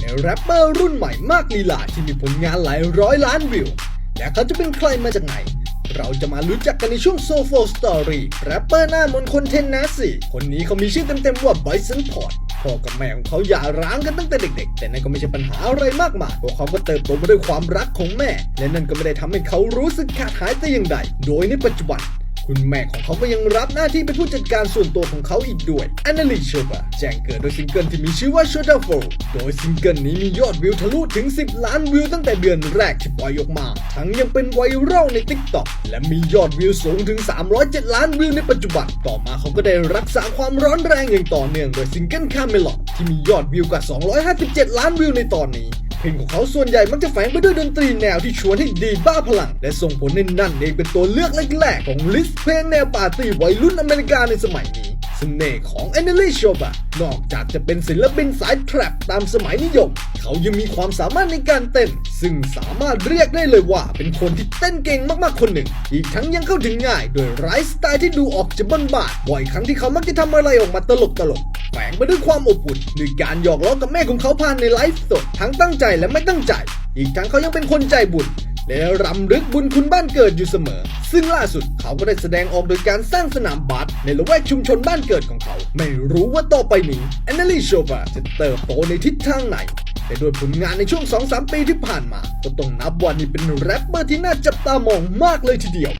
ในแรปเปอร์รุ่นใหม่มากลีลาที่มีผลงานหลายร้อยล้านวิว และเขาจะเป็นใครมาจากไหน เราจะมารู้จักกันในช่วงโซโฟสตอรี่แรปเปอร์หน้ามนคนเทนนัสซีคนนี้เขามีชื่อเต็มๆว่าไบสันพอร์ตพ่อกับแม่ของเขาหย่าร้างกันตั้งแต่เด็กๆ แต่นั่นก็ไม่ใช่ปัญหาอะไรมากมายเพราะเขาก็เติบโตมาด้วยความรักของแม่ และนั่นก็ไม่ได้ทำให้เขารู้สึกขาดหายแต่อย่างใด โดยในปัจจุบัน คุณแม่ของเขาก็ยังรับหน้าที่เป็นผู้จัดการส่วนตัวของเขาอีกด้วย a n n a l i s h o b a แจ้งเกิดโดยซิงเกิลที่มีชื่อว่า s h o t a f o โดยซิงเกิลนี้มียอดวิวทะลุถึง 10 ล้านวิวตั้งแต่เดือนแรกที่ปล่อยออกมา ทั้งยังเป็นไวรัลใน TikTok และมียอดวิวสูงถึง 307 ล้านวิวในปัจจุบัน ต่อมาเขาก็ได้รักษาความร้อนแรงอย่างต่อเนื่องโดยซิงเกิล Camelot ที่มียอดวิวกว่า 257 ล้านวิวในตอนนี้ เพลงของเขาส่วนใหญ่มักจะแฝงไปด้วยดนตรีแนวที่ชวนให้ดีบ้าพลัง และส่งผลให้นั่นเองเป็นตัวเลือกแรกๆของลิสต์เพลงแนวปาร์ตี้วัยรุ่นอเมริกาในสมัยนี้ สน่ห์ของ a n n e l i s h o b a นอกจากจะเป็นศิลปินสายแทร็ปตามสมัยนิยม เขายังมีความสามารถในการเต้น ซึ่งสามารถเรียกได้เลยว่าเป็นคนที่เต้นเก่งมากๆคนหนึ่ง อีกทั้งยังเข้าถึงง่าย โดยไร้สไตล์ที่ดูออกจะบ้านๆบ่อยครั้งที่เขามักจะทำอะไรออกมาตลกตลกแฝงไปด้วยความอบอุ่นด้วยการหยอกล้อกับแม่ของเขาผ่านในไลฟ์สดทั้งตั้งใจและไม่ตั้งใจ อีกทั้งเขายังเป็นคนใจบุญและรำลึกบุญคุณบ้านเกิดอยู่เสมอ ซึ่งล่าสุดเขาก็ได้แสดงออกโดยการสร้างสนามบาสในละแวกชุมชนบ้านเกิดของเขา ไม่รู้ว่าต่อไปนี้แอนนาลีโชบาจะเติบโตในทิศทางไหนแต่ด้วยผลงานในช่วง 2-3 ปีที่ผ่านมา ก็ต้องนับว่านี่เป็นแรปเปอร์ที่น่าจับตามองมากเลยทีเดียว